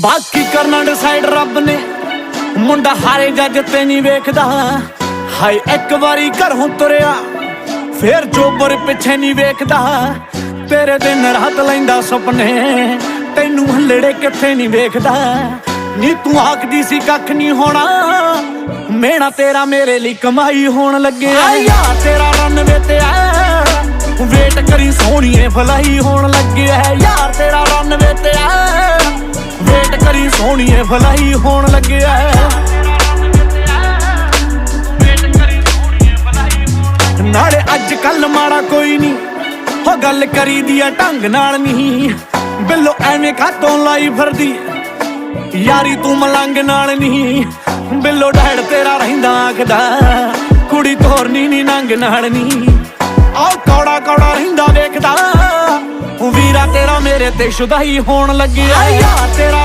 ਬਾਕੀ ਕਰਨਾ ਡਿਸਾਈਡ ਰੱਬ ਨੇ। ਮੁੰਡਾ ਹਾਰੇ ਜੱਜ ਤੇ ਨਹੀਂ ਵੇਖਦਾ। ਹਾਏ ਇੱਕ ਵਾਰੀ ਘਰੋਂ ਤੁਰਿਆ ਫੇਰ ਜੋਬਰ ਪਿੱਛੇ ਨਹੀਂ ਵੇਖਦਾ। ਤੇਰੇ ਦਿਨ ਰਾਤ ਲੈਂਦਾ ਸੁਪਨੇ ਤੈਨੂੰ ਹੱਲੜੇ ਕਿੱਥੇ ਨਹੀਂ ਵੇਖਦਾ। ਨੀ ਤੂੰ ਆਖਦੀ ਸੀ ਕੱਖ ਨਹੀਂ ਹੋਣਾ ਮੇਣਾ ਤੇਰਾ ਮੇਰੇ ਲਈ ਕਮਾਈ ਹੋਣ ਲੱਗਿਆ। ਯਾਰ। ਤੇਰਾ ਰਨਵੇ ਤੇ ਆ ਵੇਟ ਕਰੀ ਸੋਹਣੀਏ ਫਲਾਈ ਹੋਣ ਲੱਗਿਆ। ਯਾਰ ਤੇਰਾ ਰਨਵੇ ਤੇ ਵੇਟ ਕਰੀ ਸੋਹਣੀਏ ਫਲਾਈ ਹੋਣ ਲੱਗਿਆ ਨਾਲੇ ਅੱਜ ਕੱਲ ਮਾੜਾ ਕੋਈ ਨਹੀਂ ਹੋ ਗੱਲ ਕਰੀਦੀ ਆ ਢੰਗ ਨਾਲ ਨਹੀਂ। ਬਿੱਲੋ ਐਵੇਂ ਕਾਤੋਂ ਲਾਈ ਫਿਰਦੀ ਯਾਰੀ ਤੂੰ ਮਲੰਗ ਨਾਲ ਨਹੀਂ। ਬਿੱਲੋ ਡੈਡ ਤੇਰਾ ਰਹਿੰਦਾ ਆਖਦਾ ਕੁੜੀ ਤੋਰਨੀ ਨਹੀਂ ਨੰਗ ਨਾਲ ਨਹੀਂ। ਆਹ ਕੌੜਾ ਕੌੜਾ ਰਹਿੰਦਾ ਵੇਖਦਾ ਵੀਰਾ ਤੇਰਾ ਮੇਰੇ ਤੇ ਸ਼ੁਦਾਈ ਹੋਣ ਲੱਗਿਆ। ਯਾਰ ਤੇਰਾ